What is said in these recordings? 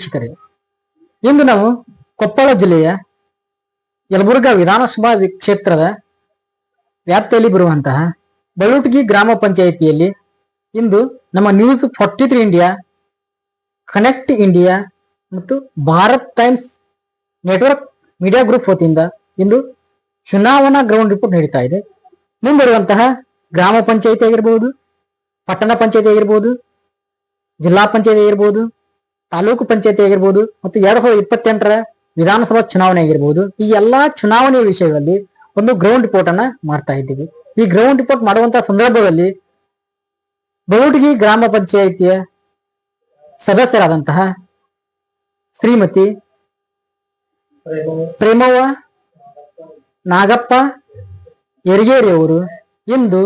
ವೀಕ್ಷಕರೇ ಇಂದು ನಾವು ಕೊಪ್ಪಳ ಜಿಲ್ಲೆಯ ಯಲಬುರ್ಗಾ ವಿಧಾನಸಭಾ ಕ್ಷೇತ್ರದ ವ್ಯಾಪ್ತಿಯಲ್ಲಿ ಬರುವಂತಹ ಬಳುಟಗಿ ಗ್ರಾಮ ಪಂಚಾಯಿತಿಯಲ್ಲಿ ಇಂದು ನಮ್ಮ news forty three India connect India ಮತ್ತು Bharat times network media group ವತಿಯಿಂದ ಇಂದು ಚುನಾವಣಾ ಗ್ರೌಂಡ್ ರಿಪೋರ್ಟ್ ನಡೀತಾ ಇದೆ. ಮುಂಬರುವಂತಹ ಗ್ರಾಮ ಪಂಚಾಯಿತಿ ಆಗಿರ್ಬೋದು, ಪಟ್ಟಣ ಪಂಚಾಯಿತಿ ಆಗಿರ್ಬೋದು, ಜಿಲ್ಲಾ ಪಂಚಾಯತಿ ಆಗಿರ್ಬೋದು ತಾಲೂಕು ಪಂಚಾಯತಿ ಆಗಿರ್ಬೋದು ಮತ್ತು ಎರಡ್ ಸಾವಿರದ ಇಪ್ಪತ್ತೆಂಟರ ವಿಧಾನಸಭಾ ಚುನಾವಣೆ ಆಗಿರ್ಬೋದು, ಈ ಎಲ್ಲಾ ಚುನಾವಣೆಯ ವಿಷಯದಲ್ಲಿ ಒಂದು ಗ್ರೌಂಡ್ ರಿಪೋರ್ಟ್ ಅನ್ನ ಮಾಡ್ತಾ ಇದ್ದೀವಿ. ಈ ಗ್ರೌಂಡ್ ರಿಪೋರ್ಟ್ ಮಾಡುವಂತಹ ಸಂದರ್ಭದಲ್ಲಿ ಬೌಡ್ಗಿ ಗ್ರಾಮ ಪಂಚಾಯಿತಿಯ ಸದಸ್ಯರಾದಂತಹ ಶ್ರೀಮತಿ ಪ್ರೇಮವ್ವ ನಾಗಪ್ಪ ಎರಗೇರಿ ಅವರು ಇಂದು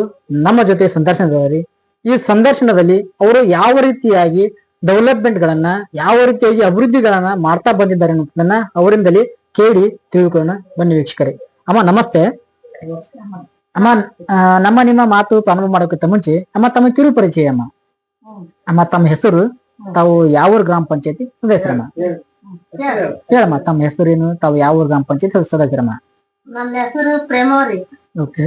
ನಮ್ಮ ಜೊತೆ ಸಂದರ್ಶನದಲ್ಲಿ ಈ ಸಂದರ್ಶನದಲ್ಲಿ ಅವರು ಯಾವ ರೀತಿಯಾಗಿ ಡೆವಲಪ್ಮೆಂಟ್ ಗಳನ್ನ ಯಾವ ರೀತಿಯಾಗಿ ಅಭಿವೃದ್ಧಿಗಳನ್ನ ಮಾಡ್ತಾ ಬಂದಿದ್ದಾರೆ ಅನ್ನೋದನ್ನ ಅವರಿಂದಲೇ ಕೇಳಿ ತಿಳ್ಕೊಳ್ಳೋಣ ಬನ್ನಿ ವೀಕ್ಷಕರೇ. ಅಮ್ಮ ನಮಸ್ತೆ. ಅಮ್ಮ ನಮ್ಮ ನಿಮ್ಮ ಮಾತು ಪ್ರಾರಂಭ ಮಾಡೋಕ್ಕಿಂತ ಮುಂಚೆ ಅಮ್ಮ ತಮ್ಮ ಕಿರು ಪರಿಚಯ ಅಮ್ಮ. ಅಮ್ಮ ತಮ್ಮ ಹೆಸರು? ತಾವು ಯಾವ ಗ್ರಾಮ ಪಂಚಾಯತಿ ಸದಸ್ಯರಮ್ಮ? ಹೇಳಮ್ಮ ತಮ್ಮ ಹೆಸರೇನು ತಾವು ಯಾವ ಗ್ರಾಮ ಪಂಚಾಯತಿ ಸದಸ್ಯರಮ್ಮ? ನಮ್ಮ ಹೆಸರು ಪ್ರೇಮವ್ರಿ ಓಕೆ.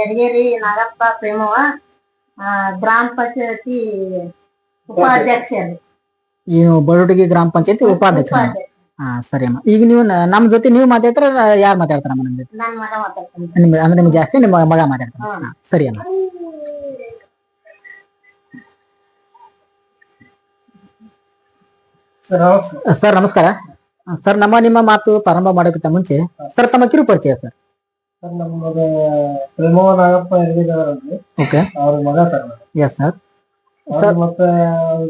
ಯಡಗೇರಿ ನಾಗಪ್ಪ ಪ್ರೇಮವ್ವ ಗ್ರಾಮ ಪಂಚಾಯತಿ ಉಪಾಧ್ಯಕ್ಷರು ಏನು ಬಳುಟಗಿ ಗ್ರಾಮ ಪಂಚಾಯತಿ ಉಪಾಧ್ಯಕ್ಷ. ಹಾ ಸರಿ ಅಮ್ಮ. ಈಗ ನೀವು ನ- ನಮ್ಮ ಜೊತೆ ನೀವು ಮಾತಾಡ್ತಾರ ಯಾರು ಮಾತಾಡ್ತಾರಮ್ಮ ನಮ್ಮ ಜೊತೆ ನನ್ ಮಗ ಮಾತಾಡ್ತಾನೆ. ನಿಮ್ ಅಂದ್ರೆ ನಿಮ್ಗೆ ಜಾಸ್ತಿ ನಿಮ್ಮ ಮಗ ಮಾತಾಡ್ತಾರ. ಹಾ, ಸರಿ ಅಮ್ಮ. ಸರ್ ನಮಸ್ಕಾರ. ಸರ್ ನಮ್ಮ ನಿಮ್ಮ ಮಾತು ಪ್ರಾರಂಭ ಮಾಡೋಕ್ಕಿಂತ ಮುಂಚೆ ಸರ್ ತಮ್ಮ ಕಿರು ಪರಿಚಯ ಸರ್. ಸರ್ ನಮ್ಮದು ಪ್ರೇಮವ ನಾಗಪ್ಪ ಎರ್ಗಿದವರಲ್ಲಿ ಓಕೆ ಅವ್ರ ಮಗ ಸರ್ ಎಸ್ ಸರ್ ಸರ್ ಮತ್ತೆ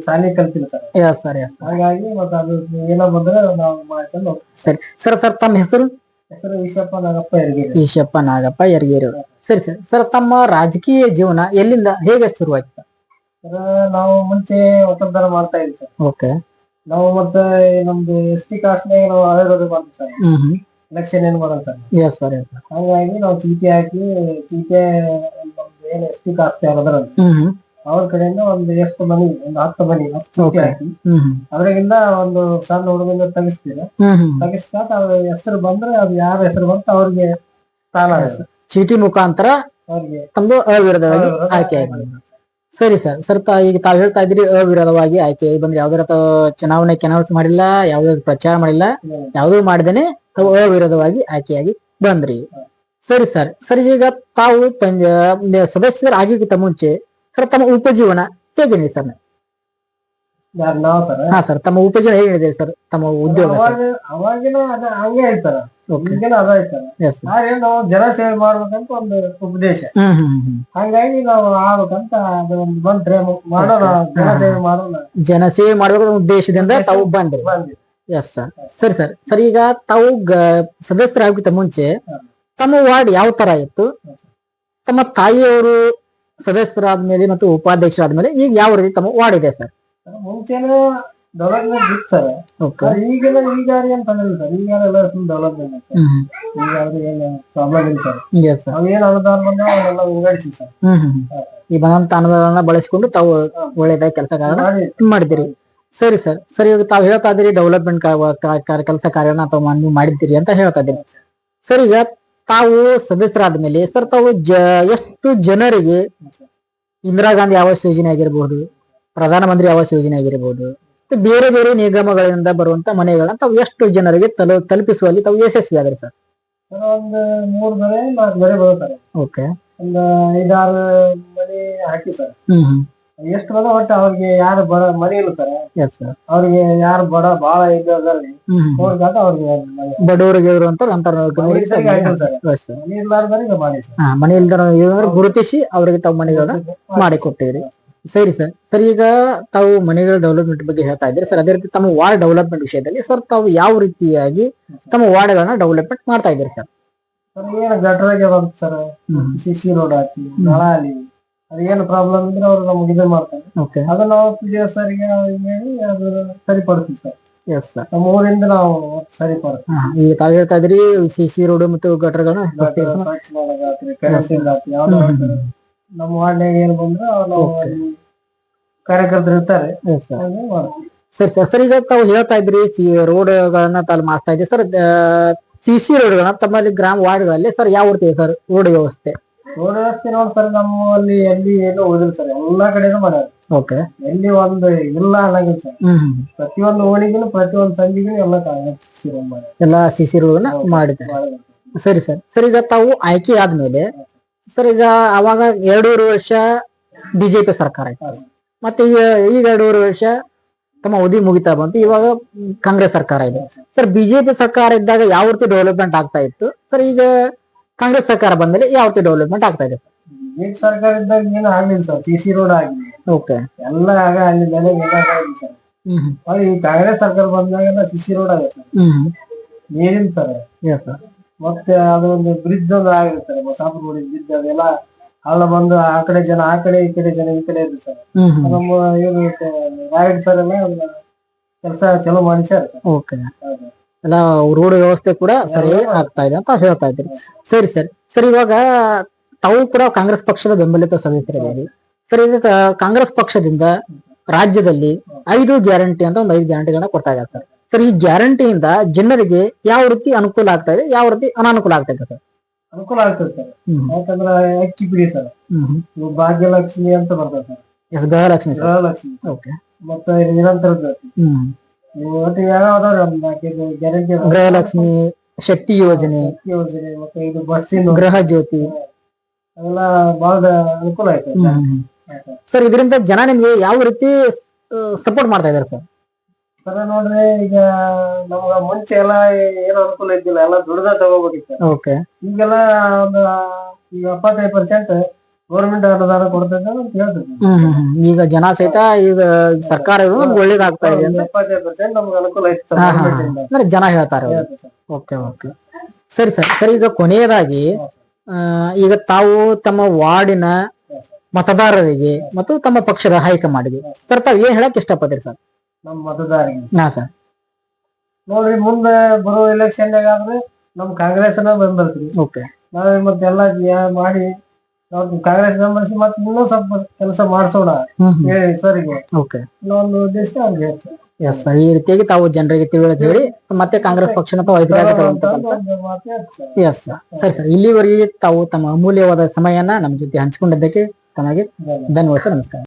ಶಾಲೆ ಕಲ್ತಿಲ್ಲ ಸರ್. ಎಸ್ ಸರ್ ಎಸ್ ಹಾಗಾಗಿ ಮತ್ತೆ ಅದು ಏನೋ ಬಂದ್ರೆ ನಾವು ಮಾಡ್ಕೊಂಡು ಹೋಗ್ತೀವಿ. ಸರಿ. ಸರ್ ಸರ್ ತಮ್ಮ ಹೆಸರು? ಹೆಸರು ಈಶಪ್ಪ ನಾಗಪ್ಪ ಎರಗೇರು ಈಶಪ್ಪ ನಾಗಪ್ಪ ಯರಗೇರಿ ಸರಿ ಸರ್. ಸರ್ ತಮ್ಮ ರಾಜಕೀಯ ಜೀವನ ಎಲ್ಲಿಂದ ಹೇಗೆ ಶುರುವಾಯ್ತು ಸರ್ ಸರ್ ನಾವು ಮುಂಚೆ ಒಕ್ಕಲ್ತನ ಮಾಡ್ತಾ ಇದ್ವಿ ಸರ್ ಓಕೆ ನಾವು ಮತ್ತೆ ನಮ್ದು ಎಸ್ ಟಿ ಕಾಸ್ಟ್ ನಾವು ಆಯುರ್ವೇದ ಮಾಡ್ತೀವಿ ಸರ್ ಹ್ಮ್ ಹ್ಮ್. ಎಲೆಕ್ಷನ್ ಏನ್ ಮಾಡೋಣ sir? Yes sir yes sir ಹಾಗಾಗಿ ನಾವು ಚೀಟಿ ಹಾಕಿ ಚೀಟಿ ನಮ್ದು ಏನ್ ಎಸ್ ಟಿ ಕಾಸ್ಟ್ ಆಗದ್ರ ಅವ್ರ ಕಡೆಯಿಂದ ಒಂದು ಎಷ್ಟು ಮನಿ ಒಂದು ಹತ್ತು ಮನಿ ಹತ್ತು ಚೀಟಿ. ಹಾಕಿ ಅದ್ರಾಗಿಂದ ಒಂದು ಸಣ್ಣ ಹುಡುಗನ ತೆಗಿಸ್ತೀರ ತಗಿಸ್ಕೊಂಡ್ ಅವ್ರ ಹೆಸರು ಬಂದ್ರೆ ಅದು ಯಾರ ಹೆಸರು ಬಂತ ಅವ್ರಿಗೆ ಸ್ಥಾನ ಹೆಸರು ಚೀಟಿ ಮುಖಾಂತರ ಅವ್ರಿಗೆ ತಮ್ದು ಅವಿರೋಧವಾಗಿ ಅವಿರೋಧ ಆಯ್ಕೆ ಆಗಿದೆ. ಸರಿ. ಸರ್ ಸರ್ ಈಗ ತಾವ್ ಹೇಳ್ತಾ ಇದ್ರಿ ಅವಿರೋಧವಾಗಿ ಆಯ್ಕೆ. ಬಂದ್ರೆ ಯಾವ್ದಾರ ಚುನಾವಣೆ ಕೆನೌನ್ಸ್ ಮಾಡಿಲ್ಲ ಯಾವ್ದಾದ್ರು ಪ್ರಚಾರ ಮಾಡಿಲ್ಲ. ಯಾವ್ದು ಮಾಡ್ದೇನೆ. ಅವಿರೋಧವಾಗಿ ಆಯ್ಕೆಯಾಗಿ ಬಂದ್ರಿ. ಸರಿ ಸರ್ ಸರ್ ಈಗ ತಾವು ಪಂಜ ಸದಸ್ಯರಾಗಿಕ್ಕಿಂತ ಮುಂಚೆ ಸರ್ ತಮ್ಮ ಉಪಜೀವನ ಹೇಗಿದೆ ಸರ್ ಹಾ ಸರ್ ತಮ್ಮ ಉಪಜೀವನ ಹೇಗಿದೆ ಸರ್ ತಮ್ಮ ಉದ್ಯೋಗ ಅವಾಗಿನ ಅದ ಹಂಗೆ ಹೇಳ್ತಾರ ಈಗಿನ ಅದ ಹೇಳ್ತಾರ ಎಸ್ ಸರ್ ಆದ್ರೆ ನಾವು ಜನ ಸೇವೆ ಮಾಡ್ಬೇಕಂತ ಒಂದು ಉಪದೇಶ ಹಂಗಾಗಿ ನಾವು ಆಗ್ಬೇಕಂತ ಬಂದ್ರೆ ಮಾಡೋಣ ಜನ ಸೇವೆ ಮಾಡೋಣ. ಜನ ಸೇವೆ ಉದ್ದೇಶದಿಂದ ತಾವು ಬಂದ್ರಿ. ಬಂದ್ವಿ. ಎಸ್ ಸರ್ ಸರಿ ಸರ್. ಸರ್ ಈಗ ತಾವು ಸದಸ್ಯರಾಗಿದ್ದ ಮುಂಚೆ ತಮ್ಮ ವಾರ್ಡ್ ಯಾವ ತರ ಇತ್ತು? ತಮ್ಮ ತಾಯಿಯವರು ಸದಸ್ಯರಾದ್ಮೇಲೆ ಮತ್ತು ಉಪಾಧ್ಯಕ್ಷರಾದ್ಮೇಲೆ ಈಗ ಯಾವ ರೀತಿ ತಮ್ಮ ವಾರ್ಡ್ ಇದೆ ಸರ್? ಮುಂಚೆನೂ ಡೆವಲಪ್ಮೆಂಟ್ ಇತ್ತು ಸರ್. ಆದ್ರೆ ಈಗೆಲ್ಲ ಈಗ ಅಂತ ತೊಂದ್ರೆ ಇಲ್ಲ ಸರ್ ಈಗ ಎಲ್ಲ ಫುಲ್ ಡೆವಲಪ್ಮೆಂಟ್ ಈಗ ಅವ್ರಿಗೆ ಏನು ಪ್ರಾಬ್ಲಮ್ ಇಲ್ಲ ಸರ್. ಎಸ್ ಸರ್ ಅವೇನ್ ಅನುದಾನ ಬಂದ ಅವನ್ನೆಲ್ಲ ವಿಂಗಡಿಸಿ ಸರ್. ಹ್ಮ್ ಹ್ಮ್ ಹ್ಮ್. ಈ ಬಂದಂತ ಅನುದಾನ ಬಳಸಿಕೊಂಡು ತಾವು ಒಳ್ಳೇದಾಗಿ ಕೆಲಸ ಮಾಡಿದಿರಿ. ಸರಿ ಸರ್. ಸರಿ ಇವಾಗ ತಾವು ಹೇಳ್ತಾ ಇದ್ದೀರಿ ಡೆವಲಪ್ಮೆಂಟ್ ಕೆಲಸ ಕಾರ್ಯನ ಅಥವಾ ನೀವು ಮಾಡಿದ್ದೀರಿ ಅಂತ ಹೇಳ್ತಾ ಇದ್ದೀರಿ. ಸರ್ ಈಗ ತಾವು ಸದಸ್ಯರಾದ ಮೇಲೆ ಸರ್ ತಾವು ಜ ಎಷ್ಟು ಜನರಿಗೆ ಇಂದಿರಾ ಗಾಂಧಿ ಆವಾಸ್ ಯೋಜನೆ ಆಗಿರಬಹುದು ಪ್ರಧಾನಮಂತ್ರಿ ಆವಾಸ್ ಯೋಜನೆ ಆಗಿರಬಹುದು ಬೇರೆ ಬೇರೆ ನಿಗಮಗಳಿಂದ ಬರುವಂತ ಮನೆಗಳನ್ನ ತಾವು ಎಷ್ಟು ಜನರಿಗೆ ತಲು ತಲುಪಿಸುವಲ್ಲಿ ತಾವು ಯಶಸ್ವಿ ಆದ್ರಿ ಸರ್ ಒಂದು ಮೂರ್ ಮನೆ ನಾಲ್ಕು ಮನೆ ಬರುತ್ತಾರೆ. ಓಕೆ. ಒಂದು ಐದಾರು ಮನೆ ಹಾಕಿ ಸರ್. ಹ್ಮ್ ಹ್ಮ್. ಎಷ್ಟು ಬಂದ ಒಟ್ಟು ಅವ್ರಿಗೆ ಯಾರು ಬಡ ಮನೆ ಇಲ್ಲ ಸರ್. ಎಸ್ ಸರ್ ಅವ್ರಿಗೆ ಯಾರು ಬಡ ಬಾಳ ಇದ್ದಾರೆ ಹ್ಮ್. ಹ್ಮ್ ಅವ್ರಿಗಾದ ಅವ್ರಿಗೆ ಬಡವರಿಗೆ ಇರುವಂತ ಅಂತರ ಅವ್ರಿಗೆ ಸರ್ ಎಸ್ ಸರ್. ಮನೆ ಇರ್ಲಾರ್ದವ್ರಿಗೆ ಮಾಡಿ ಸರ್. ಮನೆ ಇಲ್ದರ ಗುರುತಿಸಿ ಅವ್ರಿಗೆ ತಾವು ಮನೆಗಳನ್ನ ಮಾಡಿ ಕೊಟ್ಟಿರಿ ಸರಿ ಸರ್. ಸರ್ ಈಗ ತಾವು ಮನೆಗಳ ಡೆವಲಪ್ಮೆಂಟ್ ಬಗ್ಗೆ ಹೇಳ್ತಾ ಇದ್ದೀರಿ. ಸರ್ ಅದೇ ರೀತಿ ತಮ್ಮ ವಾರ್ಡ್ ಡೆವಲಪ್ಮೆಂಟ್ ವಿಷಯದಲ್ಲಿ ಸರ್ ತಾವು ಯಾವ ರೀತಿಯಾಗಿ ತಮ್ಮ ವಾರ್ಡ್ಗಳನ್ನ ಡೆವಲಪ್ಮೆಂಟ್ ಮಾಡ್ತಾ ಇದ್ದೀರಿ ಸರ್? ಏನು ಗಟ್ರಾಗೆ ಬಂತು ಸರ್. ಸಿ ಸಿ ರೋಡ್ ಹಾಕಿ ನಳಾಲಿ ಅದು ಏನು ಪ್ರಾಬ್ಲಮ್ ಇದ್ರೆ ಅವರು ನಮ್ಗೆ ಇದು ಮಾಡ್ತಾರೆ. ಓಕೆ ಅದು ನಾವು ಪಿ ಡಿ ಎಸ್ ಸರ್ಗೆ ಹೇಳಿ ಅದು ಸರಿಪಡಿಸ್ತೀವಿ ಸರ್. ಎಸ್ ಸರ್ ನಮ್ಮ ಊರಿಂದ ನಾವು ಸರಿಪಡಿಸ್ತೀವಿ ಈಗ ತಾವ್ ಹೇಳ್ತಾ ಇದ್ರಿ ಸಿ ಸಿ ರೋಡ್ ಮತ್ತು ಗಟರ್ಗಳನ್ನ ಸ್ವಚ್ಛ ಮಾಡೋದಾತ್ರಿ ಕರೆಂಟ್ ಆತ್ರಿ ಯಾವ್ದೋ. ನಮ್ಮ ವಾರ್ಡ್ನಾಗ ಏನ್ ಬಂದ್ರೆ ನಾವು Okay. ಅಲ್ಲಿ ಕಾರ್ಯಕರ್ತರು ಇರ್ತಾರೆ. ಎಸ್ ಸರ್ ಹಾಗೆ ಮಾಡ್ತೀವಿ. ಸರಿ ಸರ್ ಸರ್ ಈಗ ತಾವು ಹೇಳ್ತಾ ಇದ್ರಿ ಸಿ ರೋಡ್ಗಳನ್ನ ತಾವು ಮಾಡ್ತಾ ಇದ್ರಿ ಸರ್ ಸಿ ಸಿ ರೋಡ್ಗಳನ್ನ ತಮ್ಮಲ್ಲಿ ಗ್ರಾಮ ವಾರ್ಡ್ಗಳಲ್ಲಿ ಸರ್ ಯಾವ ರೀತಿ ಸರ್ ರೋಡ್ ವ್ಯವಸ್ಥೆ? ರೋಡ್ ವ್ಯವಸ್ಥೆ ಸರ್ ನಮ್ಮಲ್ಲಿ ಎಲ್ಲಿ ಏನೋ ಓದಿಲ್ಲ ಸರ್ ಎಲ್ಲಾ ಕಡೆನೂ ಮಾಡ್ಯಾರ ಓಕೆ ಎಲ್ಲಿ ಒಂದು ಇಲ್ಲ ಅನ್ನಂಗಿಲ್ಲ ಸರ್ ಪ್ರತಿಯೊಂದು ಓಣಿಗೂ ಪ್ರತಿಯೊಂದು ಸಂಧಿಗೂ ಎಲ್ಲ ಎಲ್ಲಾ ಸಿಸಿ ರೋಡ್ ಮಾಡಿದ್ದಾರೆ. ಸರಿ ಸರ್ ಸರ್ ಈಗ ತಾವು ಆಯ್ಕೆ ಆದ್ಮೇಲೆ ಸರ್ ಈಗ ಅವಾಗ ಎರಡೂವರೆ ವರ್ಷ ಬಿಜೆಪಿ ಸರ್ಕಾರ ಇತ್ತು ಮತ್ತೆ ಈಗ ಈಗ ಎರಡೂವರೆ ವರ್ಷ ತಮ್ಮ ಅವಧಿ ಮುಗಿತಾ ಬಂತು. ಇವಾಗ ಕಾಂಗ್ರೆಸ್ ಸರ್ಕಾರ ಇದೆ. ಸರ್ ಬಿಜೆಪಿ ಸರ್ಕಾರ ಇದ್ದಾಗ ಯಾವ ರೀತಿ ಡೆವಲಪ್ಮೆಂಟ್ ಆಗ್ತಾ ಇತ್ತು? ಸರ್ ಈಗ ಕಾಂಗ್ರೆಸ್ ಸರ್ಕಾರ ಬಂದಲ್ಲಿ ಯಾವ ರೀತಿ ಡೆವಲಪ್ಮೆಂಟ್ ಆಗ್ತಾ ಇದೆ. ಈಗ ಸರ್ಕಾರ ಇದ್ದಾಗ ಏನು ಆಗ್ಲಿಲ್ಲ ಸರ್ ಸಿ ಸಿ ರೋಡ್ ಆಗಿದೆ. ಓಕೆ ಎಲ್ಲ ಆಗ ಅಲ್ಲಿ ಸರ್. ಈ ಕಾಂಗ್ರೆಸ್ ಸರ್ಕಾರ ಬಂದಾಗ ಸಿ ಸಿ ರೋಡ್ ಆಗಿದೆ ಸರ್. ನೀರಿನ ಸರ್ ಎಸ್ ಸರ್ ಮತ್ತೆ ಅದೊಂದು ಬ್ರಿಡ್ಜ್ ಒಂದು ಆಗಿದೆ ಸರ್ ಹೊಸಾಪುರ ರೋಡ್ ಬ್ರಿಡ್ಜ್ ಅದೆಲ್ಲ ಹಳ್ಳ ಬಂದು ಆ ಕಡೆ ಜನ ಆ ಕಡೆ ಈ ಕಡೆ ಜನ ಈ ಕಡೆ ಇದ್ರು ಸರ್. ನಮ್ಮ ಏನು ರಾಯಡ್ ಸರ್ ಎಲ್ಲ ಕೆಲಸ ಚಲೋ ಮಾಡಿ ಸರ್. ಓಕೆ ಎಲ್ಲ ರೋಡ್ ವ್ಯವಸ್ಥೆ ಕೂಡ ಸರಿ ಆಗ್ತಾ ಇದೆ ಅಂತ ಹೇಳ್ತಾ ಇದ್ದೀರಿ. ಸರಿ ಸರ್. ಸರ್ ಇವಾಗ ತಾವು ಕೂಡ ಕಾಂಗ್ರೆಸ್ ಪಕ್ಷದ ಬೆಂಬಲಿತ ಸದಸ್ಯರಿದ್ದೀರಿ. ಸರ್ ಈಗ ಕಾಂಗ್ರೆಸ್ ಪಕ್ಷದಿಂದ ರಾಜ್ಯದಲ್ಲಿ ಐದು ಗ್ಯಾರಂಟಿ ಅಂತ ಒಂದು ಐದು ಗ್ಯಾರಂಟಿಗಳನ್ನ ಕೊಡ್ತಾ ಇದ್ದಾರೆ ಸರ್. ಸರ್ ಈ ಗ್ಯಾರಂಟಿಯಿಂದ ಜನರಿಗೆ ಯಾವ ರೀತಿ ಅನುಕೂಲ ಆಗ್ತಾ ಇದೆ ಯಾವ ರೀತಿ ಅನಾನುಕೂಲ ಆಗ್ತಾ ಇದೆ ಸರ್? ಅನುಕೂಲ ಆಗ್ತದೆ ಸರ್. ಯಾಕಂದ್ರೆ ಅಕ್ಕಿ ಬಿಡಿ ಸರ್. ಭಾಗ್ಯಲಕ್ಷ್ಮಿ ಅಂತ ಬರ್ತದೆ sir. Yes Gruhalakshmi sir. Gruhalakshmi. Okay ಮತ್ತೆ ನಿರಂತರ ಒಟ್ಟು ಒಂದು ಗೃಹಲಕ್ಷ್ಮಿ ಶಕ್ತಿ ಯೋಜನೆ. ಯೋಜನೆ ಮತ್ತೆ ಇದು ಬಸ್ಸಿನ ಗೃಹ ಜ್ಯೋತಿ. ಬಹಳ ಅನುಕೂಲ ಆಯ್ತು. ಸರ್ ಇದರಿಂದ ಜನ ನಿಮ್ಗೆ ಯಾವ ರೀತಿ ಸಪೋರ್ಟ್ ಮಾಡ್ತಾ ಇದಾರೆ ಸರ್? ಸರ ನೋಡ್ರಿ ಈಗ ನಮ್ಗ ಮುಂಚೆ ಎಲ್ಲ ಏನು ಅನುಕೂಲ ಇದ್ದಿಲ್ಲ. ಎಲ್ಲ ದುಡ್ದ ತಗೋಬೇಕಿತ್ತು. ಓಕೆ. ಈಗೆಲ್ಲ ಒಂದು ಈಗ ಎಪ್ಪತ್ತೈದು ಪರ್ಸೆಂಟ್ ಗೌರ್ಮೆಂಟ್ ಅನುದಾನ ಕೊಡ್ತೈತೆ ಅಂತ ಹ್ಮ್. ಈಗ ಜನ ಸಹಿತ ಈಗ ಸರ್ಕಾರ ಒಳ್ಳೇದಾಗ್ತಾ ಇದೆ. ಎಪ್ಪತ್ತೈದು ಪರ್ಸೆಂಟ್ ನಮ್ಗೆ ಅನುಕೂಲ ಐತಿ ಸರ್ government ಇಂದ. ಅಂದ್ರೆ ಜನ ಹೇಳ್ತಾರೆ. Okay okay. ಸರಿ ಸರ್ ಸರಿ ಈಗ ಕೊನೆಯದಾಗಿ ಆ, ಈಗ ತಾವು ತಮ್ಮ ವಾರ್ಡಿನ ಮತದಾರರಿಗೆ ಮತ್ತು ತಮ್ಮ ಪಕ್ಷದ ಹೈಕಮಾಂಡ್ಗೆ ಸರ್. ತಾವ್ ಏನ್ ಹೇಳಕ್ ಇಷ್ಟಪಡ್ತೀರಿ ಸರ್? ನಮ್ಮ ಮತದಾರರಿಗೆ. ನಾ ಸರ್. ನೋಡ್ರಿ ಮುಂದೆ ಬರೋ ಎಲೆಕ್ಷನ್ ಆದ್ರೆ ನಮ್ ಕಾಂಗ್ರೆಸ್ ಬೆಂಬಲ್ತ್ರಿ ಓಕೆ. ನಾವೇ ಮತ್ತೆಲ್ಲ ಯಾ- ಮಾಡಿ ಕಾಂಗ್ರೆಸ್ ಬೆಂಬಲಿಸಿ ಮತ್ತೆ ಇನ್ನೂ ಸ್ವಲ್ಪ ಕೆಲಸ ಮಾಡಿಸೋಣ ಹೇಳಿ ಸರಿಗೆ ಓಕೆ. ಇನ್ನೊಂದು ಉದ್ದೇಶ. ಎಸ್ ಸರ್ ಈ ರೀತಿಯಾಗಿ ತಾವು ಜನರಿಗೆ ತಿಳುವಳಿಕೆ ಹೇಳಿ ಮತ್ತೆ ಕಾಂಗ್ರೆಸ್ ಪಕ್ಷನ ತಾವು ಎಸ್ ಸರ್ ಸರಿ ಇಲ್ಲಿವರೆಗೆ ತಾವು ತಮ್ಮ ಅಮೂಲ್ಯವಾದ ಸಮಯನ ನಮ್ಮ ಜೊತೆ ಹಂಚಿಕೊಂಡಿದ್ದಕ್ಕೆ ತಮಗೆ ಧನ್ಯವಾದ. ಧನ್ಯವಾದ ಸರ್ ನಮಸ್ಕಾರ.